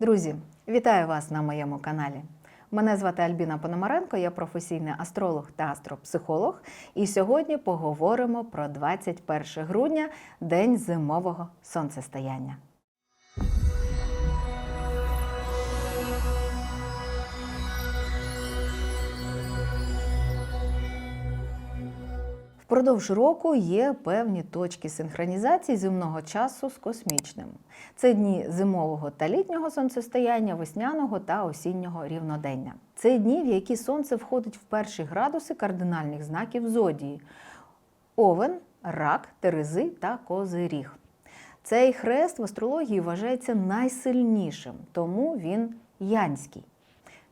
Друзі, вітаю вас на моєму каналі. Мене звати Альбіна Пономаренко, я професійний астролог та астропсихолог. І сьогодні поговоримо про 21 грудня, день зимового сонцестояння. Впродовж року є певні точки синхронізації земного часу з космічним. Це дні зимового та літнього сонцестояння, весняного та осіннього рівнодення. Це дні, в які сонце входить в перші градуси кардинальних знаків зодії: Овен, рак, терези та козиріг. Цей хрест в астрології вважається найсильнішим, тому він янський.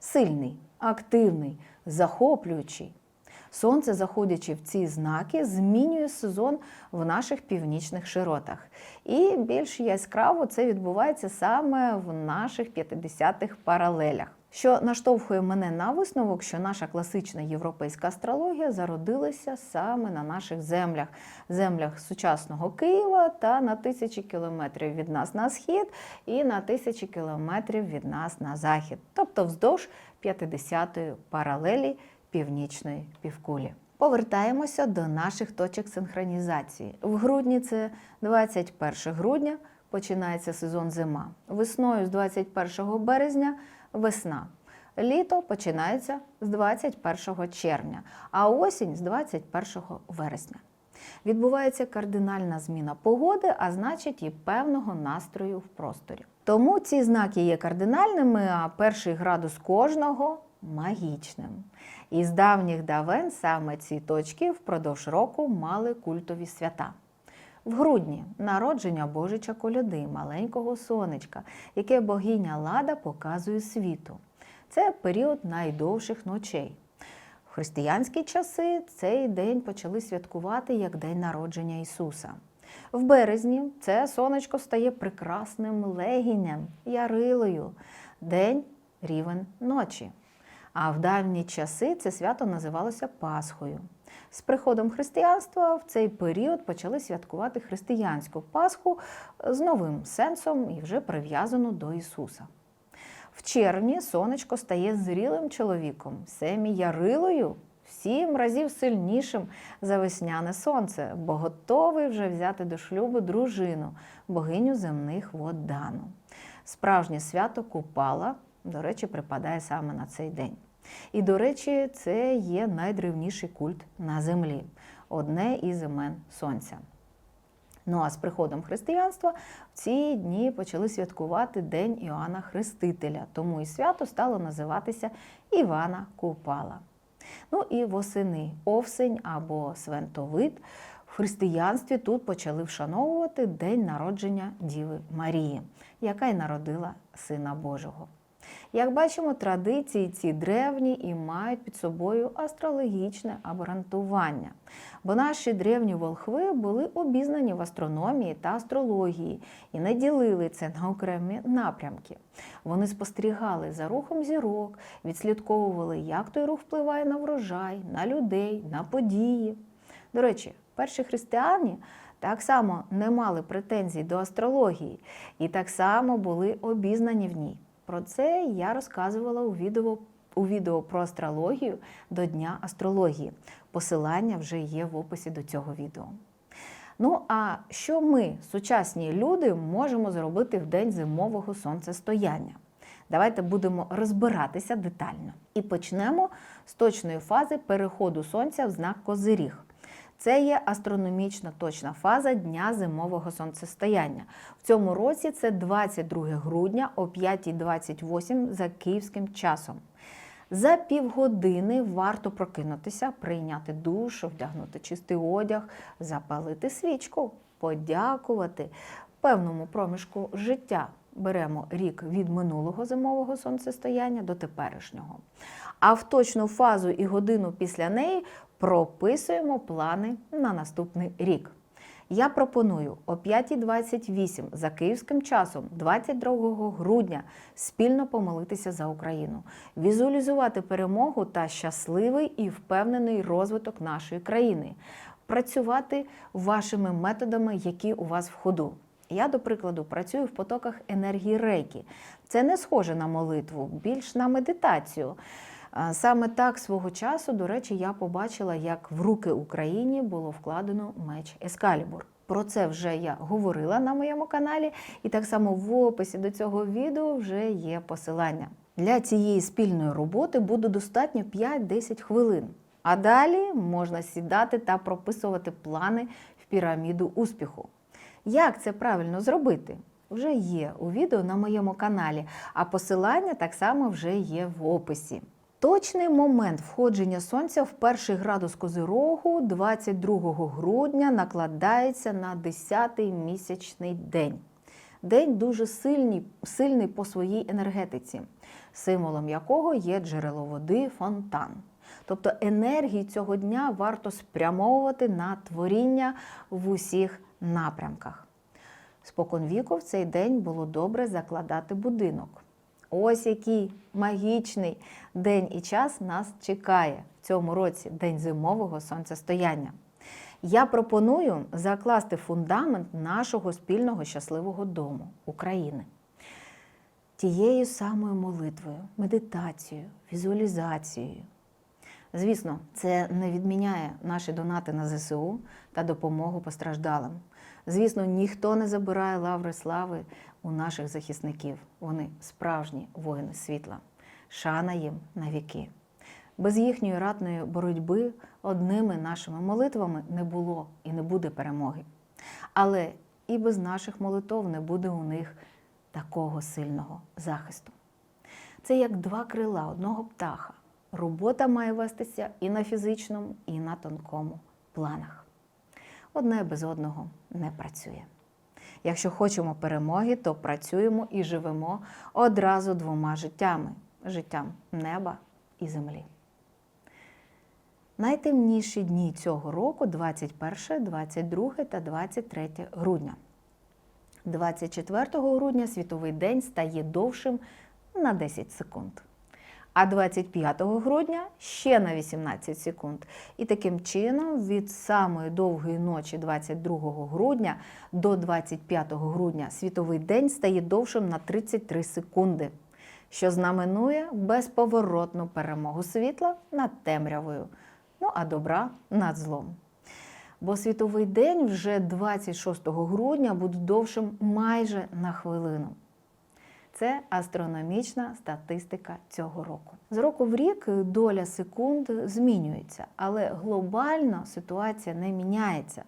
Сильний, активний, захоплюючий. Сонце, заходячи в ці знаки, змінює сезон в наших північних широтах. І більш яскраво це відбувається саме в наших 50-х паралелях. Що наштовхує мене на висновок, що наша класична європейська астрологія зародилася саме на наших землях, землях сучасного Києва та на тисячі кілометрів від нас на схід і на тисячі кілометрів від нас на захід, тобто вздовж 50-ї паралелі північної півкулі. Повертаємося до наших точок синхронізації. В грудні це 21 грудня починається сезон зима. Весною з 21 березня весна. Літо починається з 21 червня, а осінь з 21 вересня. Відбувається кардинальна зміна погоди, а значить і певного настрою в просторі. Тому ці знаки є кардинальними, а перший градус кожного магічним. І з давніх давен саме ці точки впродовж року мали культові свята. В грудні народження Божича коляди, маленького сонечка, яке богиня Лада показує світу. Це період найдовших ночей. В християнські часи цей день почали святкувати як День народження Ісуса. В березні це сонечко стає прекрасним легінням, ярилою, день рівень ночі. А в давні часи це свято називалося Пасхою. З приходом християнства в цей період почали святкувати християнську Пасху з новим сенсом і вже прив'язану до Ісуса. В червні сонечко стає зрілим чоловіком, семі ярилою, в сім разів сильнішим за весняне сонце, бо готовий вже взяти до шлюбу дружину, богиню земних вод Дану. Справжнє свято Купала, до речі, припадає саме на цей день. І, до речі, це є найдревніший культ на землі, одне із імен Сонця. Ну а з приходом християнства в ці дні почали святкувати День Іоанна Хрестителя, тому і свято стало називатися Івана Купала. Ну і восени Овсень або Свентовид в християнстві тут почали вшановувати День народження Діви Марії, яка й народила Сина Божого. Як бачимо, традиції ці древні і мають під собою астрологічне обґрунтування. Бо наші древні волхви були обізнані в астрономії та астрології і не ділили це на окремі напрямки. Вони спостерігали за рухом зірок, відслідковували, як той рух впливає на врожай, на людей, на події. До речі, перші християни так само не мали претензій до астрології і так само були обізнані в ній. Про це я розказувала у відео у відео про астрологію до Дня астрології. Посилання вже є в описі до цього відео. Ну, а що ми, сучасні люди, можемо зробити в день зимового сонцестояння? Давайте будемо розбиратися детально. І почнемо з точної фази переходу сонця в знак Козиріг. Це є астрономічно точна фаза дня зимового сонцестояння. В цьому році це 22 грудня о 5.28 за київським часом. За півгодини варто прокинутися, прийняти душ, вдягнути чистий одяг, запалити свічку, подякувати певному проміжку життя. Беремо рік від минулого зимового сонцестояння до теперішнього. А в точну фазу і годину після неї прописуємо плани на наступний рік. Я пропоную о 5.28 за київським часом, 22 грудня, спільно помолитися за Україну, візуалізувати перемогу та щасливий і впевнений розвиток нашої країни, працювати вашими методами, які у вас в ходу. Я, до прикладу, працюю в потоках енергії рейки. Це не схоже на молитву, більш на медитацію. Саме так свого часу, до речі, я побачила, як в руки Україні було вкладено меч Ескалібур. Про це вже я говорила на моєму каналі, і так само в описі до цього відео вже є посилання. Для цієї спільної роботи буде достатньо 5-10 хвилин. А далі можна сідати та прописувати плани в піраміду успіху. Як це правильно зробити? Вже є у відео на моєму каналі, а посилання так само вже є в описі. Точний момент входження сонця в перший градус Козирогу 22 грудня накладається на 10-й місячний день. День дуже сильний, сильний по своїй енергетиці, символом якого є джерело води фонтан. Тобто енергії цього дня варто спрямовувати на творіння в усіх напрямках. Споконвіку в цей день було добре закладати будинок. Ось який магічний день і час нас чекає в цьому році день зимового сонцестояння. Я пропоную закласти фундамент нашого спільного щасливого дому України. Тією самою молитвою, медитацією, візуалізацією. Звісно, це не відміняє наші донати на ЗСУ та допомогу постраждалим. Звісно, ніхто не забирає лаври слави у наших захисників. Вони справжні воїни світла. Шана їм на віки. Без їхньої ратної боротьби одними нашими молитвами не було і не буде перемоги. Але і без наших молитов не буде у них такого сильного захисту. Це як два крила одного птаха. Робота має вестися і на фізичному, і на тонкому планах. Одне без одного не працює. Якщо хочемо перемоги, то працюємо і живемо одразу двома життями життям неба і землі. Найтемніші дні цього року 21, 22 та 23 грудня. 24 грудня світовий день стає довшим на 10 секунд. А 25 грудня ще на 18 секунд. І таким чином від самої довгої ночі 22 грудня до 25 грудня світовий день стає довшим на 33 секунди, що знаменує безповоротну перемогу світла над темрявою, ну а добра над злом. Бо світовий день вже 26 грудня буде довшим майже на хвилину. Це астрономічна статистика цього року. З року в рік доля секунд змінюється, але глобально ситуація не міняється.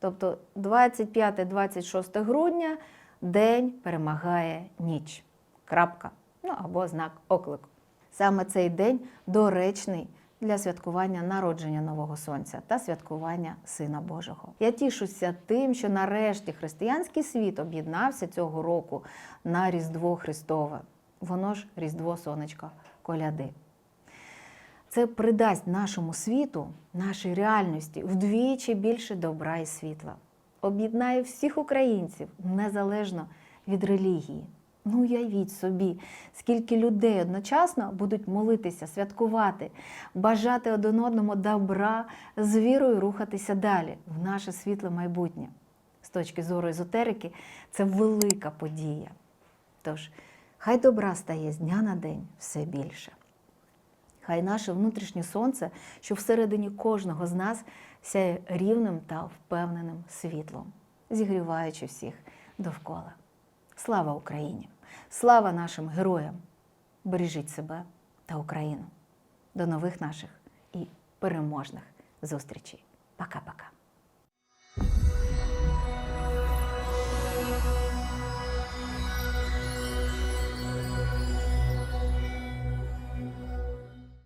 Тобто 25-26 грудня день перемагає ніч. Крапка. Ну або знак оклику. Саме цей день доречний для святкування народження нового сонця та святкування Сина Божого. Я тішуся тим, що нарешті християнський світ об'єднався цього року на Різдво Христове. Воно ж Різдво Сонечка Коляди. Це придасть нашому світу, нашій реальності вдвічі більше добра і світла. Об'єднає всіх українців незалежно від релігії. Ну, уявіть собі, скільки людей одночасно будуть молитися, святкувати, бажати один одному добра, з вірою рухатися далі в наше світле майбутнє. З точки зору езотерики, це велика подія. Тож, хай добра стає з дня на день все більше. Хай наше внутрішнє сонце, що всередині кожного з нас сяє рівним та впевненим світлом, зігріваючи всіх довкола. Слава Україні! Слава нашим героям! Бережіть себе та Україну. До нових наших і переможних зустрічей. Пока-пока.